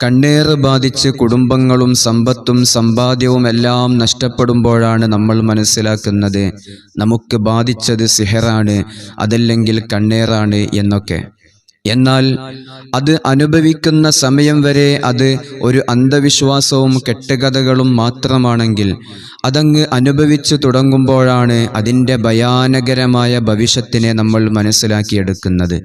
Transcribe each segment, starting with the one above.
കണ്ണേറ് ബാധിച്ച് കുടുംബങ്ങളും സമ്പത്തും സമ്പാദ്യവും എല്ലാം നഷ്ടപ്പെടുമ്പോഴാണ് നമ്മൾ മനസ്സിലാക്കുന്നത്. നമുക്ക് ബാധിച്ചത് സിഹറാണ് അതല്ലെങ്കിൽ കണ്ണേറാണ് എന്നൊക്കെ. എന്നാൽ അത് അനുഭവിക്കുന്ന സമയം വരെ അത് ഒരു അന്ധവിശ്വാസവും കെട്ടുകഥകളും മാത്രമാണെങ്കിൽ അതങ്ങ് അനുഭവിച്ചു തുടങ്ങുമ്പോഴാണ് അതിന്റെ ഭയാനകരമായ ഭവിഷ്യത്തിനെ നമ്മൾ മനസ്സിലാക്കിയെടുക്കുന്നത്.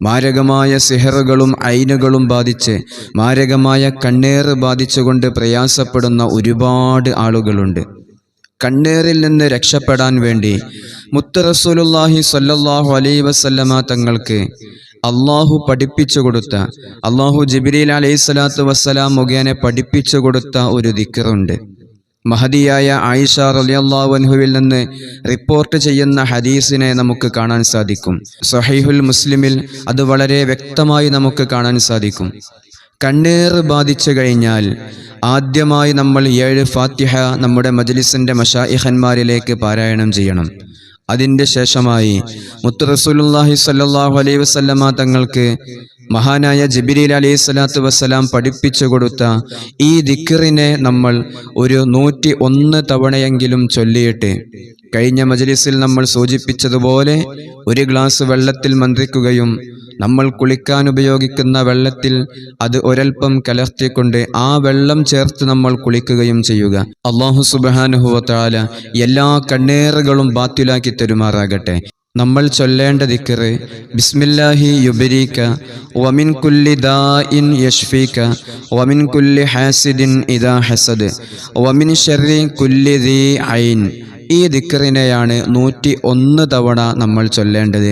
മാരകമായ സിഹറുകളും ഐനുകളും ബാധിച്ച് മാരകമായ കണ്ണേറ് ബാധിച്ചുകൊണ്ട് പ്രയാസപ്പെടുന്ന ഒരുപാട് ആളുകളുണ്ട്. കണ്ണേറിൽ നിന്ന് രക്ഷപ്പെടാൻ വേണ്ടി മുത്ത് റസൂലുല്ലാഹി സ്വല്ലല്ലാഹു അലൈഹി വസല്ലമ തങ്ങൾക്ക് അള്ളാഹു പഠിപ്പിച്ചു കൊടുത്ത അള്ളാഹു ജിബിരിൽ അലൈഹി സ്വലാത്തു വസ്സലാം മുഖേന പഠിപ്പിച്ചു കൊടുത്ത ഒരു ദിക്കറുണ്ട് മഹദിയായ ആയിഷ റളിയല്ലാഹു അൻഹുവിൽ നിന്ന് റിപ്പോർട്ട് ചെയ്യുന്ന ഹദീസിനെ നമുക്ക് കാണാൻ സാധിക്കും. സഹൈഹുൽ മുസ്ലിമിൽ അത് വളരെ വ്യക്തമായി നമുക്ക് കാണാൻ സാധിക്കും. കണ്ണീർ ബാധിച്ചു കഴിഞ്ഞാൽ ആദ്യമായി നമ്മൾ ഏഴ് ഫാത്തിഹ നമ്മുടെ മജ്ലിസിന്റെ മഷായിഹന്മാരിലേക്ക് പാരായണം ചെയ്യണം. അതിന്റെ ശേഷമായി മുത്തു റസൂലുള്ളാഹി സ്വല്ലല്ലാഹു അലൈഹി വസല്ലമ തങ്ങൾക്ക് മഹാനായ ജിബിരിൽ അലൈഹി സ്വലാത്തു വസ്സലാം പഠിപ്പിച്ചു കൊടുത്ത ഈ ദിക്കറിനെ നമ്മൾ ഒരു നൂറ്റി ഒന്ന് തവണയെങ്കിലും ചൊല്ലിയിട്ട് കഴിഞ്ഞ മജലിസിൽ നമ്മൾ സൂചിപ്പിച്ചതുപോലെ ഒരു ഗ്ലാസ് വെള്ളത്തിൽ മന്ത്രിക്കുകയും നമ്മൾ കുളിക്കാൻ ഉപയോഗിക്കുന്ന വെള്ളത്തിൽ അത് ഒരൽപ്പം കലർത്തിക്കൊണ്ട് ആ വെള്ളം ചേർത്ത് നമ്മൾ കുളിക്കുകയും ചെയ്യുക. അള്ളാഹു സുബാനുഹുവത്താല എല്ലാ കണ്ണേറുകളും ബാത്തിലാക്കി തരുമാറാകട്ടെ. നമ്മൾ ചൊല്ലേണ്ട ദിക്കറ് ബിസ്മില്ലാഹി യുബരീക്ക വമിൻ കുല്ലി ദാ ഇൻ യഷ്ഫീക വമിൻ കുല്ലി ഹാസിദിൻ ഇദാ ഹസദ് വമിൻ ഷെറി കുല്ലി ദീ ഐൻ. ഈ ദിക്കറിനെയാണ് നൂറ്റി ഒന്ന് തവണ നമ്മൾ ചൊല്ലേണ്ടത്.